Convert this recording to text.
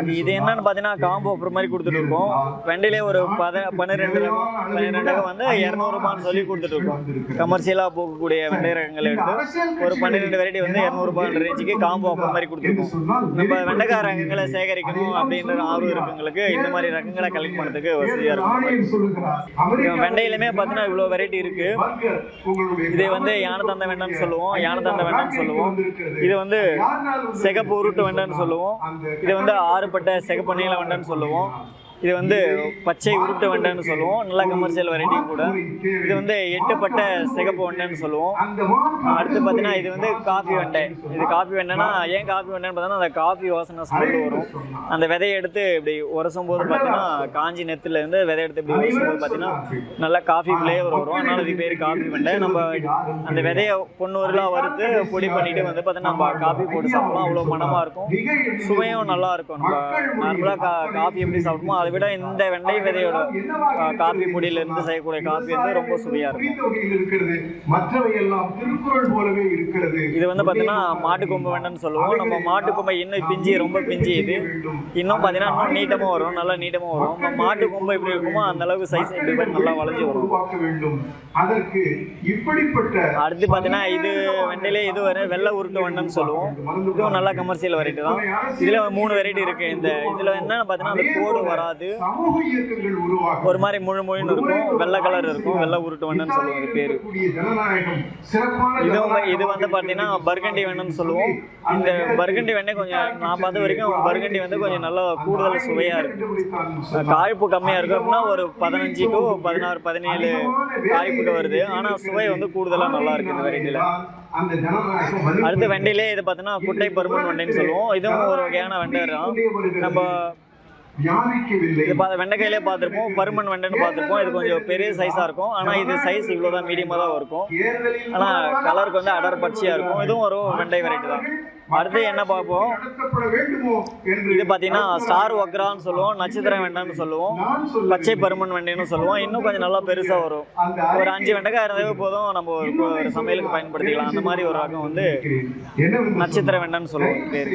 இது என்னன்னு பார்த்தீங்கன்னா காம்போ ஆஃபர் மாதிரி கொடுத்துட்டு இருக்கோம். வெண்டையிலே ஒரு பத பன்னிரெண்டு ரகம் பன்னிரெண்டு ரகம் வந்து இரநூறுபான்னு சொல்லி கொடுத்துட்டு இருக்கோம். கமர்ஷியலாக போகக்கூடிய வெண்டை ரகங்களை எடுத்து ஒரு பன்னிரெண்டு வெரைட்டி வந்து இரநூறுபா ரேஞ்சுக்கு காம்போ ஆஃபர் மாதிரி கொடுத்துருக்கோம். நம்ம வெண்டைக்காய் ரகங்களை சேகரிக்கணும் அப்படின்ற ஆர்வம் இருக்கவங்களுக்கு இந்த மாதிரி ரகங்களை கலெக்ட் பண்ணுறதுக்கு வசதியாக இருக்கும். வெண்டையிலுமே பார்த்தீங்கன்னா இவ்வளோ வெரைட்டி இருக்கு. இதை வந்து யானை தந்த வெண்டைன்னு சொல்லுவோம் யானை தந்த வெண்டைன்னு சொல்லுவோம். இது வந்து சிகப்பு உருட்டு வெண்டைன்னு சொல்லுவோம். இது வந்து ஆறு மாறுபட்ட சிகப்பு நீல சொல்லுவோம். இது வந்து பச்சை உருட்டு வெண்டைன்னு சொல்லுவோம். நல்ல கமர்ஷியல் வெரைட்டி கூட. இது வந்து எட்டுப்பட்ட சிகப்பு வண்டைன்னு சொல்லுவோம். அடுத்து பார்த்தீங்கன்னா இது வந்து காஃபி வண்டை. இது காஃபி வண்டைன்னா ஏன் காஃபி வண்டைன்னு பார்த்தோன்னா அந்த காஃபி வாசனை ஸ்மெல் வரும். அந்த விதையை எடுத்து இப்படி உரசும் போது பார்த்தீங்கன்னா காஞ்சி நெத்துல இருந்து விதை எடுத்து இப்படி உரசும் போது பார்த்தீங்கன்னா நல்லா காஃபி ஃப்ளேவர் வரும். அதனால இது பேர் காஃபி வண்டை. நம்ம அந்த விதையை பொண்ணூறுலாம் வறுத்து பொடி பண்ணிட்டு வந்து பார்த்தீங்கன்னா நம்ம காஃபி போட்டு சாப்பிடலாம். அவ்வளோ மனமாக இருக்கும். சுவையும் நல்லா இருக்கும். நம்ம நார்மலாக கா காஃபி எப்படி சாப்பிடுமோ அதை விட இந்த வெண்டை விதையோட பொடியில இருந்து செய்யக்கூடிய காஃபி வந்து ரொம்ப சுவையாக இருக்கும். இருக்கிறது மற்றவை எல்லாம் திருக்குறள் போலவே இருக்கிறது. இது வந்து பார்த்தீங்கன்னா மாட்டு கொம்பு வேண்டாம்னு சொல்லுவோம். நம்ம மாட்டு கொம்பை இன்னும் பிஞ்சு ரொம்ப பிஞ்சு இது. இன்னும் பார்த்தீங்கன்னா இன்னும் நீட்டமாக வரும் நல்லா நீட்டமாக வரும். நம்ம மாட்டு கொம்பு எப்படி இருக்குமோ அந்த அளவுக்கு சைஸ் எப்படி நல்லா வளைஞ்சு வரும். அதற்கு இப்படிப்பட்ட அடுத்து பார்த்தீங்கன்னா இது வெண்டையிலே இது வரை வெள்ளை உருட்டு வண்டன்னு சொல்லுவோம். இதுவும் நல்லா கமர்ஷியல் வெரைட்டி தான். இதில் மூணு வெரைட்டி இருக்குது இந்த இதில் என்னென்னு பார்த்தீங்கன்னா அந்த கோடு வராது. ஒரு மாதிரி முழு முழுன்னு இருக்கும். வெள்ளை கலர் இருக்கும். வெள்ளை உருட்டு வெண்டைன்னு சொல்லுவோம். இது பேர். இது இது வந்து பார்த்தீங்கன்னா பர்கண்டி வெண்டைன்னு சொல்லுவோம். இந்த பர்கண்டி வெண்ணெய் கொஞ்சம் நான் பார்த்த வரைக்கும் பர்கண்டி வந்து கொஞ்சம் நல்லா கூடுதல் சுவையாக இருக்கும் காய்ப்பு கம்மியாக இருக்கும் அப்படின்னா ஒரு பதினஞ்சு டு பதினாறு பதினேழு காய்ப்புக்கு வருது. ஆனால் சுவை வந்து கூடுதலாக நல்லா இருக்கு இந்த வெரைட்டியில் அடுத்து வெண்டையிலே இது பார்த்தீங்கன்னா குட்டை பருமன் வெண்டைன்னு சொல்லுவோம். இதுவும் ஒரு வகையான வெண்டை தான். நம்ம வியாபிக்கவில்லை இது பா வெண்டைக்காயிலே பார்த்துருப்போம். பருமன் வெண்டைன்னு பார்த்துருப்போம். இது கொஞ்சம் பெரிய சைஸாக இருக்கும். ஆனால் இது சைஸ் இவ்வளோ தான் மீடியமாக தான் இருக்கும். ஆனால் கலருக்கு வந்து அடர் பச்சையாக இருக்கும். இதுவும் ஒரு வெண்டை வெரைட்டி தான். அடுத்து என்ன பார்ப்போம்? இது பார்த்தீங்கன்னா ஸ்டார் ஒக்ரான்னு சொல்லுவோம் நட்சத்திர வெண்டைன்னு சொல்லுவோம். பச்சை பருமன் வெண்டைன்னு சொல்லுவோம். இன்னும் கொஞ்சம் நல்லா பெருசாக வரும். ஒரு அஞ்சு வெண்டைக்காய் இருந்தாவே போதும். நம்ம ஒரு சமையலுக்கு பயன்படுத்திக்கலாம். அந்த மாதிரி ஒரு ரகம் வந்து நட்சத்திர வெண்டைன்னு சொல்லுவோம். பேர்.